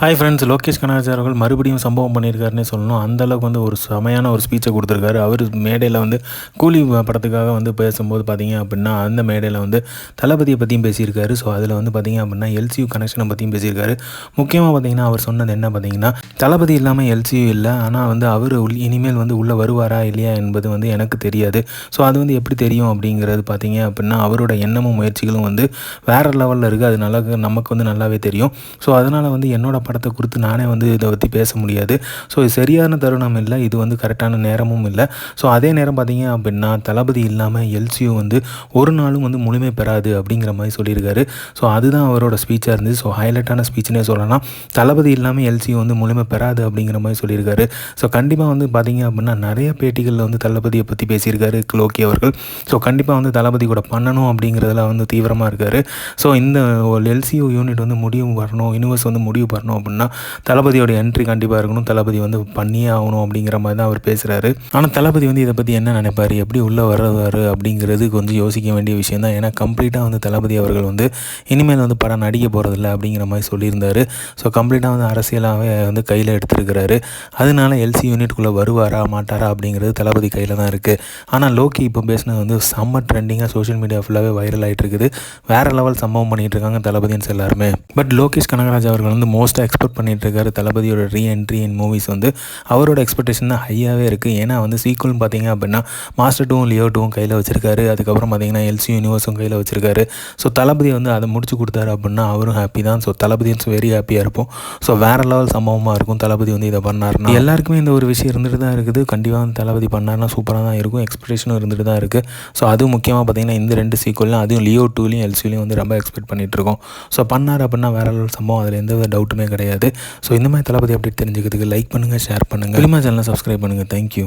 Hi friends Lokesh Kanagaraj அவர்கள் மறுபடியும் சம்பவம் பண்ணியிருக்காருன்னு சொல்லணும். அந்த அளவுக்கு வந்து ஒரு செமையான ஒரு ஸ்பீச்சை கொடுத்துருக்காரு. அவர் மேடையில் வந்து கூலி படத்துக்காக வந்து பேசும்போது பார்த்தீங்க அப்படின்னா அந்த மேடையில் வந்து தளபதியை பற்றியும் பேசியிருக்காரு. ஸோ அதில் வந்து பார்த்தீங்க அப்படின்னா எல்சியூ கனெக்ஷனை பற்றியும் பேசியிருக்காரு. முக்கியமாக பார்த்தீங்கன்னா அவர் சொன்னது என்ன பார்த்தீங்கன்னா தளபதி இல்லாமல் எல்சியூ இல்லை. ஆனால் வந்து அவர் உள் இனிமேல் வந்து உள்ளே வருவாரா இல்லையா என்பது வந்து எனக்கு தெரியாது. ஸோ அது வந்து எப்படி தெரியும் அப்படிங்கிறது பார்த்தீங்க அப்படின்னா அவரோட எண்ணமும் முயற்சிகளும் வந்து வேறு லெவலில் இருக்குது அது நல்லா நமக்கு வந்து நல்லாவே தெரியும். ஸோ அதனால் வந்து என்னோட படத்தை குறித்து நானே வந்து இதை பற்றி பேச முடியாது. ஸோ இது சரியான தருணம் இல்லை. இது வந்து கரெக்டான நேரமும் இல்லை. ஸோ அதே நேரம் பார்த்தீங்க அப்படின்னா தளபதி இல்லாமல் எல்சியோ வந்து ஒரு நாளும் வந்து முழுமை பெறாது அப்படிங்கிற மாதிரி சொல்லியிருக்காரு. ஸோ அதுதான் அவரோட ஸ்பீச்சாக இருந்துச்சு ஸோ ஹைலைட்டான ஸ்பீச்னே சொல்லலாம். தளபதி இல்லாமல் எல்சியோ வந்து முழுமை பெறாது அப்படிங்கிற மாதிரி சொல்லியிருக்காரு. ஸோ கண்டிப்பாக வந்து பார்த்தீங்க அப்படின்னா நிறைய பேட்டிகளில் வந்து தளபதியை பற்றி பேசியிருக்காரு லோக்கி அவர்கள். ஸோ கண்டிப்பாக வந்து தளபதி கூட பண்ணணும் அப்படிங்கிறதுல வந்து தீவிரமாக இருக்கார். ஸோ இந்த எல்சியோ யூனிட் வந்து முடிவு வரணும். யூனிவர்ஸ் வந்து முடிவு பண்ணணும் பண்ணணும் அப்படின்னா தளபதியோட என்ட்ரி கண்டிப்பாக இருக்கணும். தளபதி வந்து பண்ணியே ஆகணும் அப்படிங்கிற மாதிரி தான் அவர் பேசுகிறாரு ஆனால் தளபதி வந்து இதை பற்றி என்ன நினைப்பார்? எப்படி உள்ளே வர்றாரு அப்படிங்கிறது கொஞ்சம் யோசிக்க வேண்டிய விஷயம் தான். ஏன்னா கம்ப்ளீட்டாக வந்து தளபதி அவர்கள் வந்து இனிமேல் வந்து படம் நடிக்க போகிறதில்ல அப்படிங்கிற மாதிரி சொல்லியிருந்தார். ஸோ கம்ப்ளீட்டாக வந்து அரசியலாகவே வந்து கையில் எடுத்துருக்கிறாரு. அதனால எல்சி யூனிட்குள்ளே வருவாரா மாட்டாரா அப்படிங்கிறது தளபதி கையில் தான் இருக்குது ஆனால் லோக்கி இப்போ பேசினது வந்து செம்ம ட்ரெண்டிங்காக சோஷியல் மீடியா ஃபுல்லாகவே வைரல் ஆகிட்டு இருக்குது. வேறு லெவல் சம்பவம் பண்ணிகிட்டு இருக்காங்க தளபதின்னு எல்லாருமே. பட் லோகேஷ் கனகராஜ் அவர்கள் வந்து மோஸ்ட்டாக எக்ஸ்பெக்ட் பண்ணிகிட்டு இருக்காரு. தளபதியோட ரீஎன்ட்ரி இன் மூவிஸ் வந்து அவரோட எக்ஸ்பெக்டேஷன் தான் ஹையாகவே இருக்குது ஏன்னா வந்து சீக்குவல் பார்த்தீங்க அப்படின்னா மாஸ்டர் டூவும் லியோ டூவும் கையில் வச்சிருக்காரு. அதுக்கப்புறம் பார்த்தீங்கன்னா எல்சி யூனிவர்ஸும் கையில் வச்சிருக்காரு. ஸோ தளபதி வந்து அதை முடிச்சு கொடுத்தாரு அப்படின்னா அவரும் ஹாப்பி தான். ஸோ தளபதியும் வெரி ஹாப்பியாக இருப்போம். ஸோ வேறு லெவல் சம்பவமாக இருக்கும். தளபதி வந்து இதை பண்ணார்னா எல்லாருக்குமே இந்த ஒரு விஷயம் இருந்துட்டு தான் இருக்குது. கண்டிப்பாக வந்து தளபதி பண்ணார்னா சூப்பராக தான் இருக்கும். எக்ஸ்பெக்டேஷனும் இருந்துட்டு தான் இருக்குது ஸோ அதுவும் முக்கியமாக பார்த்தீங்கன்னா இந்த ரெண்டு சீக்குவலும் அதுவும் லியோ டூலையும் எல்சிலையும் வந்து ரொம்ப எக்ஸ்பெக்ட் பண்ணிகிட்டு இருக்கோம். ஸோ பண்ணார் அப்படின்னா வேற லெவல் சம்பவம். அதில் எந்த டவுட்டுமே கிடையாது. ஸோ இந்த மாதிரி தளபதி அப்டேட் தெரிஞ்சுக்கிறதுக்கு லைக் பண்ணுங்கள் ஷேர் பண்ணுங்கள் சினிமா சேனலை சப்ஸ்கிரைப் பண்ணுங்கள் தேங்க்யூ